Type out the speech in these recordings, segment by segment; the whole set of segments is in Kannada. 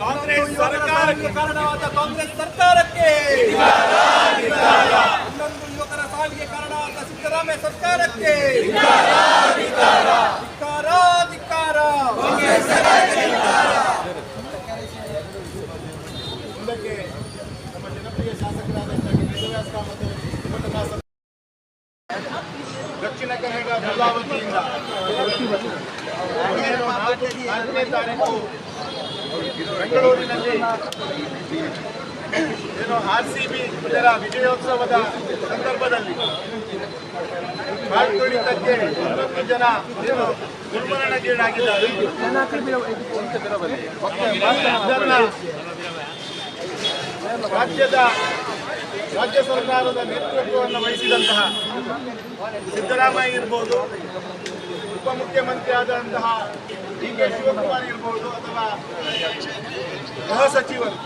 ಭಾರತ್ ಮಾತಾ ಕಿ ಕಾಂಗ್ರೆಸ್ ಸರ್ಕಾರಕ್ಕೆ ಕಾರಣವಾದ ಕಾಂಗ್ರೆಸ್ ಸರ್ಕಾರಕ್ಕೆ. ಹನ್ನೊಂದು ಯುವಕರ ಸಾವಿಗೆ ಕಾರಣವಾದ ಸಿದ್ದರಾಮಯ್ಯ ಸರ್ಕಾರಕ್ಕೆ. ಧಿಕ್ಕಾರ, ಧಿಕ್ಕಾರ. ದಕ್ಷಿಣ ಕನ್ನಡ ಭದ್ರಾವತಿಯಿಂದ ಹತ್ತನೇ ತಾರೀಕು ಬೆಂಗಳೂರಿನಲ್ಲಿ ಏನು ಆರ್ ಸಿ ಬಿ ಇದರ ವಿಜಯೋತ್ಸವದ ಸಂದರ್ಭದಲ್ಲಿ ಕಾಲ್ತುಳಿತಕ್ಕೆ ಹನ್ನೊಂದು ಜನ ಏನು ದುರ್ಮರಣಗೀಡಾಗಿದ್ದಾರೆ ರಾಜ್ಯದ ರಾಜ್ಯ ಸರ್ಕಾರದ ನೇತೃತ್ವವನ್ನು ವಹಿಸಿದಂತಹ ಸಿದ್ದರಾಮಯ್ಯ ಇರ್ಬೋದು ಉಪಮುಖ್ಯಮಂತ್ರಿ ಆದಂತಹ ಡಿ ಕೆ ಶಿವಕುಮಾರ್ ಇರ್ಬೋದು ಅಥವಾ ಗೃಹ ಸಚಿವರು.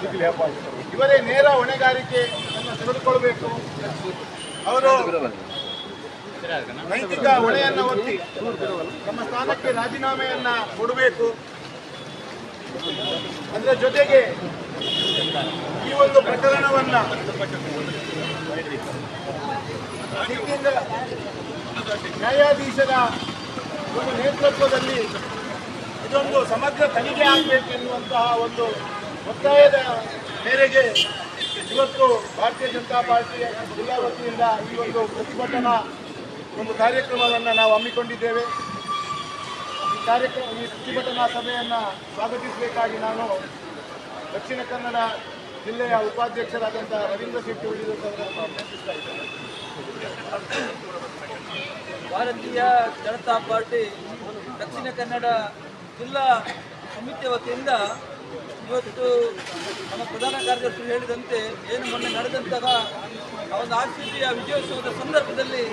ಇವರೇ ನೇರ ಹೊಣೆಗಾರಿಕೆಯನ್ನು ತೆಗೆದುಕೊಳ್ಬೇಕು. ಅವರು ನೈತಿಕ ಹೊಣೆಯನ್ನು ಒತ್ತಿ ತಮ್ಮ ಸ್ಥಾನಕ್ಕೆ ರಾಜೀನಾಮೆಯನ್ನ ಕೊಡಬೇಕು. ಅದರ ಜೊತೆಗೆ ಈ ಒಂದು ಪ್ರಕರಣವನ್ನ ಸಿಕ್ಕಿಂದ ನ್ಯಾಯಾಧೀಶರ ಒಂದು ನೇತೃತ್ವದಲ್ಲಿ ಇದೊಂದು ಸಮಗ್ರ ತನಿಖೆ ಆಗಬೇಕೆನ್ನುವಂತಹ ಒಂದು ಒತ್ತಾಯದ ಮೇರೆಗೆ ಇವತ್ತು ಭಾರತೀಯ ಜನತಾ ಪಾರ್ಟಿಯ ಜಿಲ್ಲಾ ವತಿಯಿಂದ ಈ ಒಂದು ಪ್ರತಿಭಟನಾ ಒಂದು ಕಾರ್ಯಕ್ರಮವನ್ನು ನಾವು ಹಮ್ಮಿಕೊಂಡಿದ್ದೇವೆ. ಈ ಕಾರ್ಯಕ್ರಮ ಈ ಪ್ರತಿಭಟನಾ ಸಭೆಯನ್ನು ಸ್ವಾಗತಿಸಬೇಕಾಗಿ ನಾನು ದಕ್ಷಿಣ ಕನ್ನಡ ಜಿಲ್ಲೆಯ ಉಪಾಧ್ಯಕ್ಷರಾದಂತಹ ರವೀಂದ್ರ ಶೆಟ್ಟಿ ಇದ್ದೇನೆ ಭಾರತೀಯ ಜನತಾ ಪಾರ್ಟಿ ದಕ್ಷಿಣ ಕನ್ನಡ ಜಿಲ್ಲಾ ಸಮಿತಿಯ ವತಿಯಿಂದ ಇವತ್ತು ನಮ್ಮ ಪ್ರಧಾನ ಕಾರ್ಯದರ್ಶಿ ಹೇಳಿದಂತೆ ಏನು ಮೊನ್ನೆ ನಡೆದಂತಹ ಒಂದು ಬಿಯ ವಿಜಯೋತ್ಸವದ ಸಂದರ್ಭದಲ್ಲಿ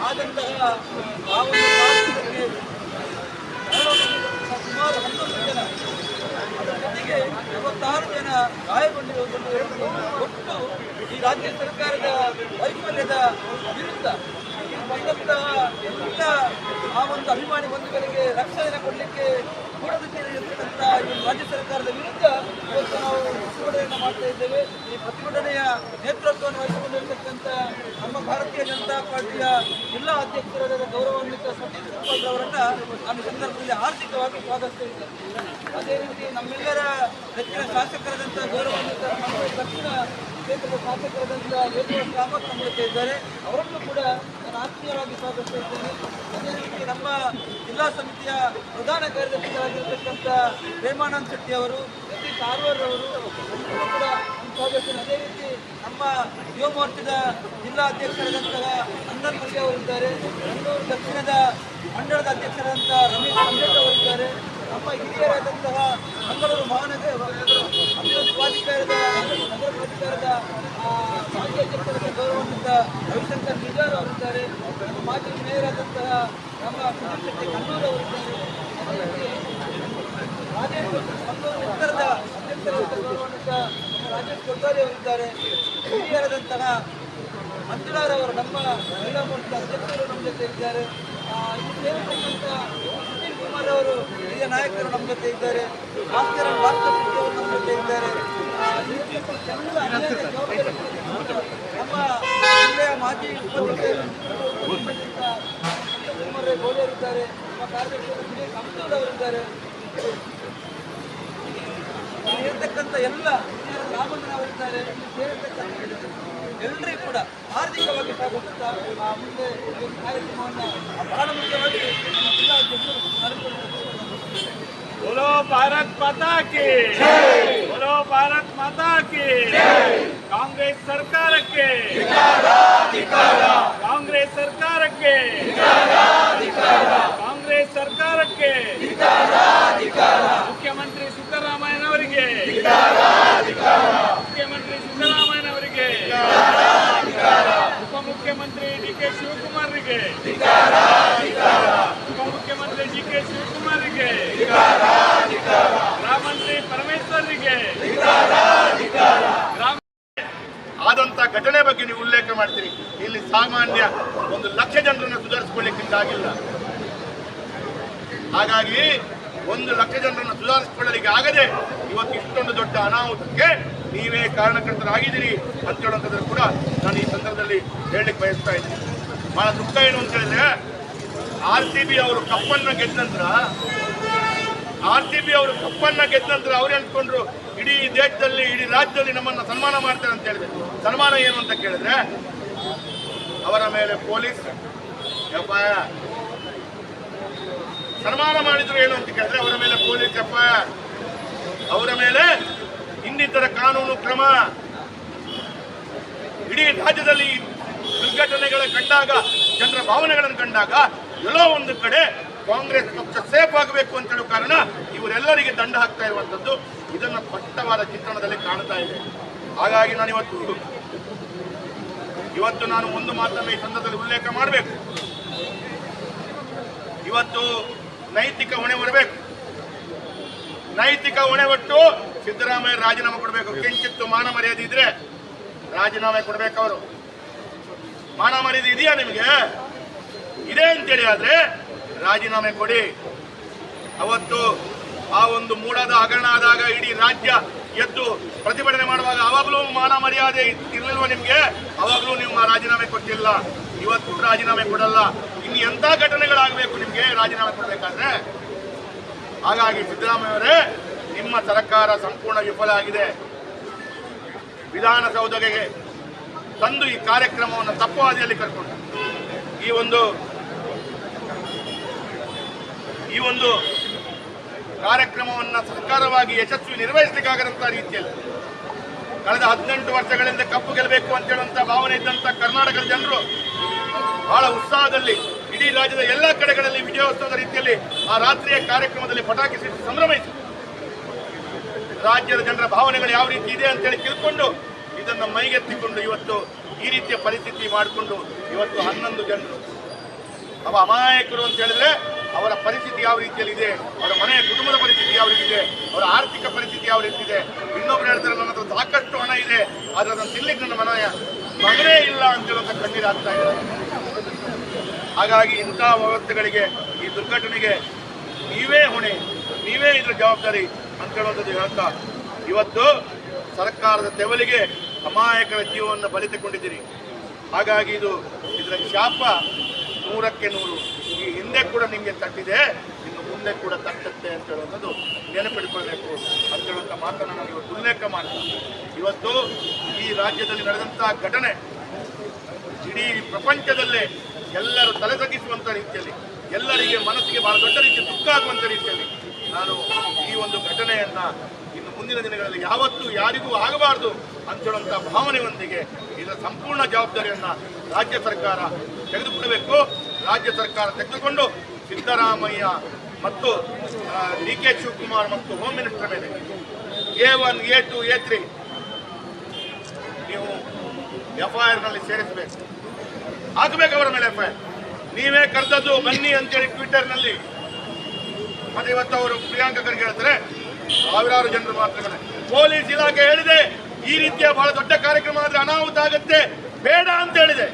ಆದಂತಹ ಸುಮಾರು ಹನ್ನೊಂದು ಜನ ಜೊತೆಗೆ ಐವತ್ತಾರು ಜನ ಗಾಯಗೊಂಡಿರುವುದನ್ನು ಒಟ್ಟು ಈ ರಾಜ್ಯ ಸರ್ಕಾರದ ವೈಫಲ್ಯದ ವಿರುದ್ಧ ಬಂದಂತಹ ಎಲ್ಲ ಆ ಒಂದು ಅಭಿಮಾನಿ ಬಂಧುಗಳಿಗೆ ರಕ್ಷಣೆ ಕೊಡಲಿಕ್ಕೆ ಕೂಡದು ಇರತಕ್ಕಂಥ ಈ ರಾಜ್ಯ ಸರ್ಕಾರದ ವಿರುದ್ಧ ಇವತ್ತು ನಾವು ಪ್ರತಿಭಟನೆಯನ್ನು ಮಾಡ್ತಾ ಇದ್ದೇವೆ. ಈ ಪ್ರತಿಭಟನೆಯ ನೇತೃತ್ವವನ್ನು ವಹಿಸಿಕೊಂಡಿರ್ತಕ್ಕಂಥ ನಮ್ಮ ಭಾರತೀಯ ಜನತಾ ಪಾರ್ಟಿಯ ಜಿಲ್ಲಾ ಅಧ್ಯಕ್ಷರಾದ ಗೌರವಾನ್ವಿತ ಸತೀಶ್ ಕುಮಾರ್ ಅವರನ್ನ ನಾನು ಸಂದರ್ಭದಲ್ಲಿ ಆರ್ಥಿಕವಾಗಿ ಸ್ವಾಗತಿಸ್ತಾ ಅದೇ ರೀತಿ ನಮ್ಮೆಲ್ಲರ ಹೆಚ್ಚಿನ ಶಾಸಕರಾದಂಥ ಗೌರವಾನ್ವಿತ ನಮ್ಮ ದಕ್ಷಿಣ ಕ್ಷೇತ್ರದ ಶಾಸಕರಾದಂಥ ವೇದವಾಸ ಕಾಮತ್ ನಮ್ಮ ಇದ್ದಾರೆ. ಅವರನ್ನು ಕೂಡ ಆತ್ಮೀಯವಾಗಿ ಸ್ವಾಗತಿಸುತ್ತೇನೆ ಅದೇ ರೀತಿ ನಮ್ಮ ಜಿಲ್ಲಾ ಸಮಿತಿಯ ಪ್ರಧಾನ ಕಾರ್ಯದರ್ಶಿಗಳಾಗಿರ್ತಕ್ಕಂಥ ಪ್ರೇಮಾನಂದ್ ಶೆಟ್ಟಿ ಅವರು ಪ್ರತಿ ಆರ್ವರ್ ಅವರು ಕೂಡ ಸ್ವಾಗತಿಸ್ತೇನೆ ಅದೇ ರೀತಿ ನಮ್ಮ ಯುವ ಜಿಲ್ಲಾ ಅಧ್ಯಕ್ಷರಾದಂತಹ ಅಂದನ್ ಮಲ್ಲಿ ಅವರಿದ್ದಾರೆ ಬೆಂಗಳೂರು ದಕ್ಷಿಣದ ಮಂಡಳದ ಅಧ್ಯಕ್ಷರಾದಂತಹ ರಮೇಶ್ ಅಂಬೇಡ್ ಅವರಿದ್ದಾರೆ ನಮ್ಮ ಹಿರಿಯರಾದಂತಹ ಮಂಗಳೂರು ಮಹಾನಗರ ಪ್ರಾಧಿಕಾರದ ನಗರ ಪ್ರಾಧಿಕಾರದ ರವಿಶಂಕರ್ ಅವರಿದ್ದಾರೆ. ನಮ್ಮ ಮಾಜಿ ಮೇಯರಾದಂತಹ ನಮ್ಮ ಸುನೀಲ್ ಶೆಟ್ಟಿ ಅವರಿದ್ದಾರೆ. ರಾಜೇಶ್ ಮಂಗಳೂರು ಉತ್ತರದ ಅಧ್ಯಕ್ಷರಾದ ರಾಜೇಶ್ ಕೊಟ್ಟಾರಿ ಅವರಿದ್ದಾರೆ. ಹಿರಿಯರಾದಂತಹ ಮಂಜುಳಾರ್ ಅವರು ನಮ್ಮ ಮಹಿಳಾ ಮುಖ್ಯ ಅಧ್ಯಕ್ಷರು ನಮ್ಮ ಜೊತೆ ಇದ್ದಾರೆ. ಸುನೀಲ್ ಕುಮಾರ್ ಅವರು ಹಿರಿಯ ನಾಯಕರು ನಮ್ಮ ಜೊತೆ ಇದ್ದಾರೆ. ಭಾಸ್ಕರ್ ಭಾಸ್ಕರ್ ಇದ್ದಾರೆ ಆ, ಇಲ್ಲಿರ್ತಕ್ಕಂಥ ಎಲ್ಲ ಅನೇಕ ಜವಾಬ್ದಾರಿ ನಮ್ಮ ಜಿಲ್ಲೆಯ ಮಾಜಿ ಉಪಾಧ್ಯಕ್ಷರು ಕುಮಾರ್ ಗೌಡರಿದ್ದಾರೆ ನಮ್ಮ ಕಾರ್ಯದರ್ಶಿಗಳು ವಿಜಯ್ ಕಂಸೂರ್ ಅವರಿದ್ದಾರೆ ಇಲ್ಲಿ ಇರ್ತಕ್ಕಂಥ ಎಲ್ಲ ರಾಮಣ್ಣ ಅವರಿದ್ದಾರೆ ಇಲ್ಲಿ ಸೇರಿರ್ತಕ್ಕಂಥ ಎಲ್ಲರಿಗೂ ಕೂಡ ಆರ್ಥಿಕವಾಗಿ ಸ್ವಾಗತಿಸ್ತಾ ಆ, ಮುಂದೆ ಈ ಒಂದು ಕಾರ್ಯಕ್ರಮವನ್ನು ಬಹಳ ಮುಖ್ಯವಾಗಿ ನಮ್ಮ ಜಿಲ್ಲಾ ಅಧ್ಯಕ್ಷರು ನಡೆಸಿಕೊಂಡು बोलो भारत माता की ಭಾರತ್ ಮಾತಾ ಕಾಂಗ್ರೆಸ್ ಸರ್ಕಾರಕ್ಕೆ ಕಾಂಗ್ರೆಸ್ ಸರ್ಕಾರಕ್ಕೆ ಕಾಂಗ್ರೆಸ್ ಸರ್ಕಾರಕ್ಕೆ ಮುಖ್ಯಮಂತ್ರಿ ಸಿದ್ದರಾಮಯ್ಯನವರಿಗೆ ಮುಖ್ಯಮಂತ್ರಿ ಸಿದ್ದರಾಮಯ್ಯನವರಿಗೆ ಉಪಮುಖ್ಯಮಂತ್ರಿ ಡಿ ಕೆ ಶಿವಕುಮಾರ್ಗೆ ಉಪಮುಖ್ಯಮಂತ್ರಿ ಡಿ ಕೆ ಶಿವಕುಮಾರ್ಗೆ ಪರಮೇಶ್ವರ್ರಿಗೆ ಆದಂತ ಘಟನೆ ಬಗ್ಗೆ ನೀವು ಉಲ್ಲೇಖ ಮಾಡ್ತೀರಿ. ಇಲ್ಲಿ ಸಾಮಾನ್ಯ ಒಂದು ಲಕ್ಷ ಜನರನ್ನು ಸುಧಾರಿಸಿಕೊಳ್ಳಿಕ್ಕಿಂತಾಗಿಲ್ಲ ಹಾಗಾಗಿ ಒಂದು ಲಕ್ಷ ಜನರನ್ನು ಸುಧಾರಿಸಿಕೊಳ್ಳಲಿಕ್ಕೆ ಆಗದೆ ಇವತ್ತು ಇಷ್ಟೊಂದು ದೊಡ್ಡ ಅನಾಹುತಕ್ಕೆ ನೀವೇ ಕಾರಣಕರ್ತರಾಗಿದ್ದೀರಿ ಅಂತ ಹೇಳುವಂಥದ್ದು ಕೂಡ ನಾನು ಈ ಸಂದರ್ಭದಲ್ಲಿ ಹೇಳಲಿಕ್ಕೆ ಬಯಸ್ತಾ ಇದ್ದೀನಿ. ಬಹಳ ದುಃಖ ಏನು ಅಂತ ಹೇಳಿದ್ರೆ, ಆರ್ ಸಿ ಬಿ ಅವರು ಕಪ್ಪನ್ನು ಗೆದ್ದ ನಂತರ ಆರ್ ಸಿ ಬಿ ಅವರು ಕಪ್ಪನ್ನ ಗೆದ್ದ ನಂತರ ಅವ್ರು ಹೇಳ್ಕೊಂಡ್ರು, ಇಡೀ ದೇಶದಲ್ಲಿ, ಇಡೀ ರಾಜ್ಯದಲ್ಲಿ ನಮ್ಮನ್ನ ಸನ್ಮಾನ ಮಾಡ್ತಾರೆ ಅಂತ ಹೇಳಿದ್ರು. ಸನ್ಮಾನ ಏನು ಅಂತ ಕೇಳಿದ್ರೆ, ಅವರ ಮೇಲೆ ಪೊಲೀಸ್, ಎಫ್ಐಆರ್, ಸನ್ಮಾನ ಮಾಡಿದ್ರು ಏನು ಅಂತ ಕೇಳಿದ್ರೆ, ಅವರ ಮೇಲೆ ಪೊಲೀಸ್, ಎಫ್ಐಆರ್, ಅವರ ಮೇಲೆ ಇನ್ನಿತರ ಕಾನೂನು ಕ್ರಮ. ಇಡೀ ರಾಜ್ಯದಲ್ಲಿ ದುರ್ಘಟನೆಗಳ ಕಂಡಾಗ, ಜನರ ಭಾವನೆಗಳನ್ನು ಕಂಡಾಗ, ಎಲ್ಲೋ ಒಂದು ಕಡೆ ಕಾಂಗ್ರೆಸ್ ಪಕ್ಷ ಸೇಫ್ ಆಗಬೇಕು ಅಂತ ಹೇಳುವ ಕಾರಣ ಇವರೆಲ್ಲರಿಗೆ ದಂಡ ಹಾಕ್ತಾ ಇರುವಂತದ್ದು ಇದನ್ನ ಸ್ಪಷ್ಟವಾದ ಚಿತ್ರಣದಲ್ಲಿ ಕಾಣ್ತಾ ಇದೆ. ಹಾಗಾಗಿ ನಾನು ಇವತ್ತು ಇವತ್ತು ನಾನು ಒಂದು ಮಾತನ್ನು ಈ ಸಂದರ್ಭದಲ್ಲಿ ಉಲ್ಲೇಖ ಮಾಡಬೇಕು. ಇವತ್ತು ನೈತಿಕ ಹೊಣೆ ಬರಬೇಕು ನೈತಿಕ ಹೊಣೆ ಒಟ್ಟು ಸಿದ್ದರಾಮಯ್ಯ ರಾಜೀನಾಮೆ ಕೊಡಬೇಕು. ಕಿಂಚಿತ್ತು ಮಾನ ಮರ್ಯಾದೆ ಇದ್ರೆ ರಾಜೀನಾಮೆ ಕೊಡಬೇಕವರು. ಅವರು ಮಾನ ಮರ್ಯಾದೆ ಇದೆಯಾ ನಿಮಗೆ? ಇದೆ ಅಂತೇಳಿ ಆದ್ರೆ ರಾಜೀನಾಮೆ ಕೊಡಿ. ಅವತ್ತು ಆ ಒಂದು ಮೂಡದ ಹಗರಣ ಆದಾಗ ಇಡೀ ರಾಜ್ಯ ಎದ್ದು ಪ್ರತಿಭಟನೆ ಮಾಡುವಾಗ ಅವಾಗಲೂ ಮಾನ ಮರ್ಯಾದೆ ಇರಲಿಲ್ವ ನಿಮಗೆ? ಅವಾಗಲೂ ನೀವು ರಾಜೀನಾಮೆ ಕೊಟ್ಟಿಲ್ಲ. ಇವತ್ತು ರಾಜೀನಾಮೆ ಕೊಡಲ್ಲ. ಇನ್ನು ಎಂತ ಘಟನೆಗಳಾಗಬೇಕು ನಿಮಗೆ ರಾಜೀನಾಮೆ ಕೊಡಬೇಕಾದ್ರೆ? ಹಾಗಾಗಿ ಸಿದ್ದರಾಮಯ್ಯ ಅವರೇ, ನಿಮ್ಮ ಸರ್ಕಾರ ಸಂಪೂರ್ಣ ವಿಫಲ ಆಗಿದೆ. ವಿಧಾನಸೌಧಗೆ ತಂದು ಈ ಕಾರ್ಯಕ್ರಮವನ್ನು ತಪ್ಪು ಹಾದಿಯಲ್ಲಿ ಕರ್ಕೊಂಡು ಈ ಒಂದು ಈ ಒಂದು ಕಾರ್ಯಕ್ರಮವನ್ನು ಸರ್ಕಾರವಾಗಿ ಯಶಸ್ವಿ ನಿರ್ವಹಿಸಲಿಕ್ಕಾಗದಂತಹ ರೀತಿಯಲ್ಲಿ ಕಳೆದ ಹದಿನೆಂಟು ವರ್ಷಗಳಿಂದ ಕಪ್ಪು ಗೆಲ್ಲಬೇಕು ಅಂತ ಹೇಳುವಂತ ಭಾವನೆ ಇದ್ದಂತ ಕರ್ನಾಟಕದ ಜನರು ಬಹಳ ಉತ್ಸಾಹದಲ್ಲಿ ಇಡೀ ರಾಜ್ಯದ ಎಲ್ಲ ಕಡೆಗಳಲ್ಲಿ ವಿಜಯೋತ್ಸವದ ರೀತಿಯಲ್ಲಿ ಆ ರಾತ್ರಿಯ ಕಾರ್ಯಕ್ರಮದಲ್ಲಿ ಪಟಾಕಿ ಸಿಟ್ಟು ಸಂಭ್ರಮಿಸಿ. ರಾಜ್ಯದ ಜನರ ಭಾವನೆಗಳು ಯಾವ ರೀತಿ ಇದೆ ಅಂತೇಳಿ ತಿಳ್ಕೊಂಡು ಇದನ್ನು ಮೈಗೆತ್ತಿಕೊಂಡು ಇವತ್ತು ಈ ರೀತಿಯ ಪರಿಸ್ಥಿತಿ ಮಾಡಿಕೊಂಡು ಇವತ್ತು ಹನ್ನೊಂದು ಜನರು. ಅವ ಅಮಾಯಕರು ಅಂತ ಹೇಳಿದ್ರೆ ಅವರ ಪರಿಸ್ಥಿತಿ ಯಾವ ರೀತಿಯಲ್ಲಿ ಇದೆ ಅವರ ಮನೆಯ ಕುಟುಂಬದ ಪರಿಸ್ಥಿತಿ ಯಾವ ರೀತಿ ಇದೆ ಅವರ ಆರ್ಥಿಕ ಪರಿಸ್ಥಿತಿ ಯಾವ ರೀತಿ ಇದೆ ಇನ್ನೊಬ್ರು ಹೇಳ್ತಾರೆ, ನನ್ನ ಹತ್ರ ಸಾಕಷ್ಟು ಹಣ ಇದೆ, ಆದರೆ ಅದನ್ನು ತಿನ್ಲಿಕ್ಕೆ ನನ್ನ ಮನೆಯ ಮಗನೇ ಇಲ್ಲ ಅಂತ ಕಣ್ಣೀರು ಆಗ್ತಾ ಇದೆ. ಹಾಗಾಗಿ ಇಂಥ ವ್ಯವಸ್ಥೆಗಳಿಗೆ, ಈ ದುರ್ಘಟನೆಗೆ ನೀವೇ ಹೊಣೆ, ನೀವೇ ಇದರ ಜವಾಬ್ದಾರಿ ಅಂತ ಹೇಳುವಂಥದ್ದು ಹೇಳ್ತಾ ಇವತ್ತು ಸರ್ಕಾರದ ತೆವಲಿಗೆ ಅಮಾಯಕರ ಜೀವವನ್ನು ಬಲಿತಕೊಂಡಿದ್ದೀರಿ. ಹಾಗಾಗಿ ಇದು, ಇದರ ಶಾಪ ನೂರಕ್ಕೆ ನೂರು. ಈ ಹಿಂದೆ ಕೂಡ ನಿಮಗೆ ತಟ್ಟಿದೆ, ಇನ್ನು ಮುಂದೆ ಕೂಡ ತಟ್ಟುತ್ತೆ ಅಂತ ಹೇಳುವಂಥದ್ದು ನೆನಪಿಟ್ಕೊಳ್ಬೇಕು ಅಂತ ಹೇಳುವಂಥ ಮಾತನ್ನು ನಾನು ಇವತ್ತು ಉಲ್ಲೇಖ ಮಾಡ್ತೀನಿ. ಇವತ್ತು ಈ ರಾಜ್ಯದಲ್ಲಿ ನಡೆದಂತಹ ಘಟನೆ, ಇಡೀ ಪ್ರಪಂಚದಲ್ಲೇ ಎಲ್ಲರೂ ತಲೆ ತಗ್ಗಿಸುವಂಥ ರೀತಿಯಲ್ಲಿ, ಎಲ್ಲರಿಗೆ ಮನಸ್ಸಿಗೆ ಬಹಳ ದೊಡ್ಡ ರೀತಿ ದುಃಖ ಆಗುವಂಥ ರೀತಿಯಲ್ಲಿ ನಾನು ಈ ಒಂದು ಘಟನೆಯನ್ನ ಇನ್ನು ಮುಂದಿನ ದಿನಗಳಲ್ಲಿ ಯಾವತ್ತೂ ಯಾರಿಗೂ ಆಗಬಾರದು ಅಂತ ಹೇಳುವಂಥ ಭಾವನೆಯೊಂದಿಗೆ ಇದರ ಸಂಪೂರ್ಣ ಜವಾಬ್ದಾರಿಯನ್ನು ರಾಜ್ಯ ಸರ್ಕಾರ ತೆಗೆದುಕೊಡಬೇಕು ರಾಜ್ಯ ಸರ್ಕಾರ ತೆಗೆದುಕೊಂಡು ಸಿದ್ದರಾಮಯ್ಯ ಮತ್ತು ಡಿ ಕೆ ಶಿವಕುಮಾರ್ ಮತ್ತು ಹೋಮ್ ಮಿನಿಸ್ಟರ್ ಮೇಲೆ. A one, A two, A three ನೀವು ಎಫ್ಐಆರ್ನಲ್ಲಿ ಸೇರಿಸಬೇಕು. ಹಾಕಬೇಕು ಅವರ ಮೇಲೆ ಎಫ್ಐಆರ್ ನೀವೇ ಕರೆದದ್ದು ಬನ್ನಿ ಅಂತೇಳಿ ಟ್ವಿಟರ್ನಲ್ಲಿ ಮತ್ತೆ ಇವತ್ತು ಅವರು ಪ್ರಿಯಾಂಕ ಖರ್ಗೆ ಹೇಳ್ತಾರೆ, ಸಾವಿರಾರು ಜನರು ಮಾತ್ರ ಪೊಲೀಸ್ ಇಲಾಖೆ ಹೇಳಿದೆ, ಈ ರೀತಿಯ ಬಹಳ ದೊಡ್ಡ ಕಾರ್ಯಕ್ರಮ ಆದರೆ ಅನಾಹುತ ಆಗುತ್ತೆ, ಬೇಡ ಅಂತ ಹೇಳಿದೆ.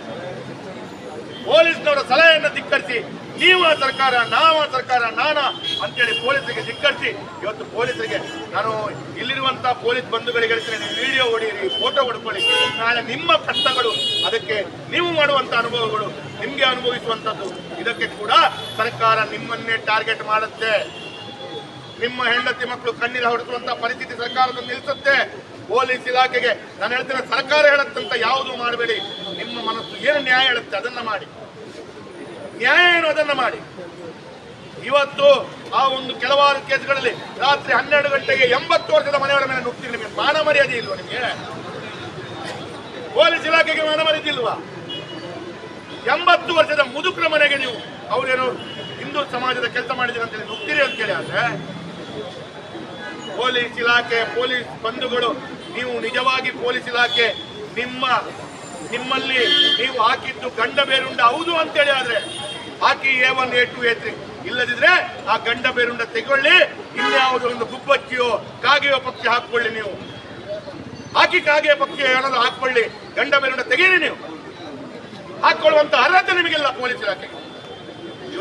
ಪೊಲೀಸ್ನವರ ಸಲಹೆಯನ್ನು ಧಿಕ್ಕರಿಸಿ, ನೀವು ಸರ್ಕಾರ, ನಾವು ಸರ್ಕಾರ, ನಾನ ಅಂತೇಳಿ ಪೊಲೀಸರಿಗೆ ಧಿಕ್ಕರಿಸಿ, ಇವತ್ತು ಪೊಲೀಸರಿಗೆ ನಾನು ಇಲ್ಲಿರುವಂತಹ ಪೊಲೀಸ್ ಬಂಧುಗಳಿಗೆ ನೀವು ವಿಡಿಯೋ ಹೊಡೀರಿ, ಫೋಟೋ ಹೊಡ್ಕೊಳ್ಳಿ. ನಾಳೆ ನಿಮ್ಮ ಕಷ್ಟಗಳು, ಅದಕ್ಕೆ ನೀವು ಮಾಡುವಂತ ಅನುಭವಗಳು ನಿಮ್ಗೆ ಅನುಭವಿಸುವಂತದ್ದು. ಇದಕ್ಕೆ ಕೂಡ ಸರ್ಕಾರ ನಿಮ್ಮನ್ನೇ ಟಾರ್ಗೆಟ್ ಮಾಡುತ್ತೆ. ನಿಮ್ಮ ಹೆಂಡತಿ ಮಕ್ಕಳು ಕಣ್ಣೀರ ಹೊಡೆಸುವಂತಹ ಪರಿಸ್ಥಿತಿ ಸರ್ಕಾರದಲ್ಲಿ ನಿಲ್ಲಿಸುತ್ತೆ ಪೊಲೀಸ್ ಇಲಾಖೆಗೆ ನಾನು ಹೇಳ್ತೇನೆ, ಸರ್ಕಾರ ಹೇಳುತ್ತಂತ ಯಾವುದು ಮಾಡಬೇಡಿ. ನಿಮ್ಮ ಮನಸ್ಸು ಏನು ನ್ಯಾಯ ಹೇಳುತ್ತೆ ಅದನ್ನ ಮಾಡಿ. ನ್ಯಾಯ ಏನು ಅದನ್ನ ಮಾಡಿ. ಇವತ್ತು ಆ ಒಂದು ಕೆಲವಾರು ಕೇಸ್ಗಳಲ್ಲಿ ರಾತ್ರಿ ಹನ್ನೆರಡು ಗಂಟೆಗೆ ಎಂಬತ್ತು ವರ್ಷದ ಮನೆಯವರ ಮೇಲೆ ನುಗ್ತೀರಿ ನಿಮಗೆ ಮಾನ ಮರ್ಯಾದೆ ಇಲ್ವಾ ನಿಮಗೆ? ಪೊಲೀಸ್ ಇಲಾಖೆಗೆ ಮಾನ ಮರ್ಯಾದೆ ಇಲ್ವಾ? ಎಂಬತ್ತು ವರ್ಷದ ಮುದುಕರ ಮನೆಗೆ ನೀವು ಅವರೇನು ಹಿಂದೂ ಸಮಾಜದ ಕೆಲಸ ಮಾಡಿದ್ದೀರಿ ಅಂತೇಳಿ ನುಗ್ತೀರಿ ಅಂತೇಳಿ ಆದ್ರೆ ಪೊಲೀಸ್ ಇಲಾಖೆ, ಪೊಲೀಸ್ ಬಂಧುಗಳು, ನೀವು ನಿಜವಾಗಿ ಪೊಲೀಸ್ ಇಲಾಖೆ, ನಿಮ್ಮ, ನಿಮ್ಮಲ್ಲಿ ನೀವು ಹಾಕಿದ್ದು ಗಂಡ ಬೇರುಂಡ ಹೌದು ಅಂತೇಳಿ ಆದ್ರೆ ಹಾಕಿ A one A two A three ಇಲ್ಲದಿದ್ರೆ ಆ ಗಂಡ ಬೇರುಂಡ ತೆಗೊಳ್ಳಿ ಇನ್ಯಾವುದೋ ಒಂದು ಗುಬ್ಬಚ್ಚಿಯೋ, ಕಾಗೆಯೋ ಪಕ್ಷಿ ಹಾಕೊಳ್ಳಿ ನೀವು. ಹಾಕಿ ಕಾಗೆಯ ಪಕ್ಷಿ ಏನಾದ್ರು ಹಾಕೊಳ್ಳಿ ಗಂಡ ಬೇರುಂಡ ತೆಗೀರಿ ನೀವು. ಹಾಕೊಳ್ಳುವಂತ ಅರ್ಹತೆ ನಿಮಗಿಲ್ಲ ಪೊಲೀಸ್ ಇಲಾಖೆಗೆ.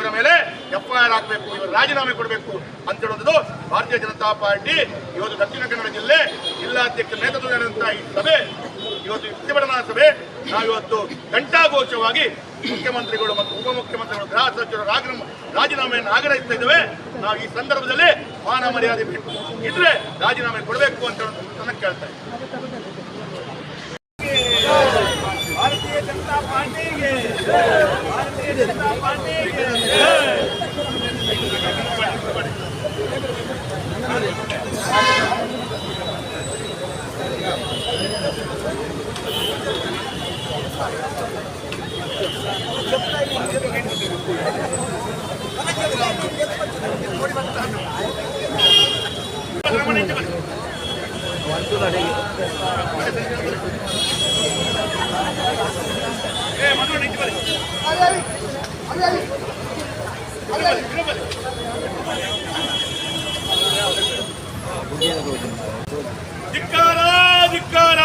ಇವರ ಮೇಲೆ ಎಫ್ಐಆರ್ ಆಗಬೇಕು ಇವರು ರಾಜೀನಾಮೆ ಕೊಡಬೇಕು ಅಂತ ಹೇಳೋದು ಭಾರತೀಯ ಜನತಾ ಪಾರ್ಟಿ ಇವತ್ತು ದಕ್ಷಿಣ ಕನ್ನಡ ಜಿಲ್ಲೆ ಜಿಲ್ಲಾಧ್ಯಕ್ಷ ನಡೆದಂತಹ ಈ ಸಭೆ. ಇವತ್ತು ಪ್ರತಿಭಟನಾ ಸಭೆ. ನಾವಿವತ್ತು ಘಂಟಾಘೋಷವಾಗಿ ಮುಖ್ಯಮಂತ್ರಿಗಳು ಮತ್ತು ಉಪಮುಖ್ಯಮಂತ್ರಿಗಳು, ಗೃಹ ಸಚಿವರು ರಾಜೀನಾಮೆ, ರಾಜೀನಾಮೆಯನ್ನು ಆಗ್ರಹಿಸ್ತಾ ಇದ್ದೇವೆ. ನಾವು ಈ ಸಂದರ್ಭದಲ್ಲಿ ಮಾನ ಮರ್ಯಾದೆ ಬಿಟ್ಟು ಇದ್ರೆ ರಾಜೀನಾಮೆ ಕೊಡಬೇಕು ಅಂತ ಕೇಳ್ತಾ ಇದ್ದೀವಿ ಭಾರತೀಯ ಜನತಾ ಪಾರ್ಟಿಗೆ ಭಾರತೀಯ ಜನತಾ ಪಾರ್ಟಿಗೆ ಏ ಮಗಳು ಧಿಕ್ಕಾರ ಧಿಕ್ಕಾರ.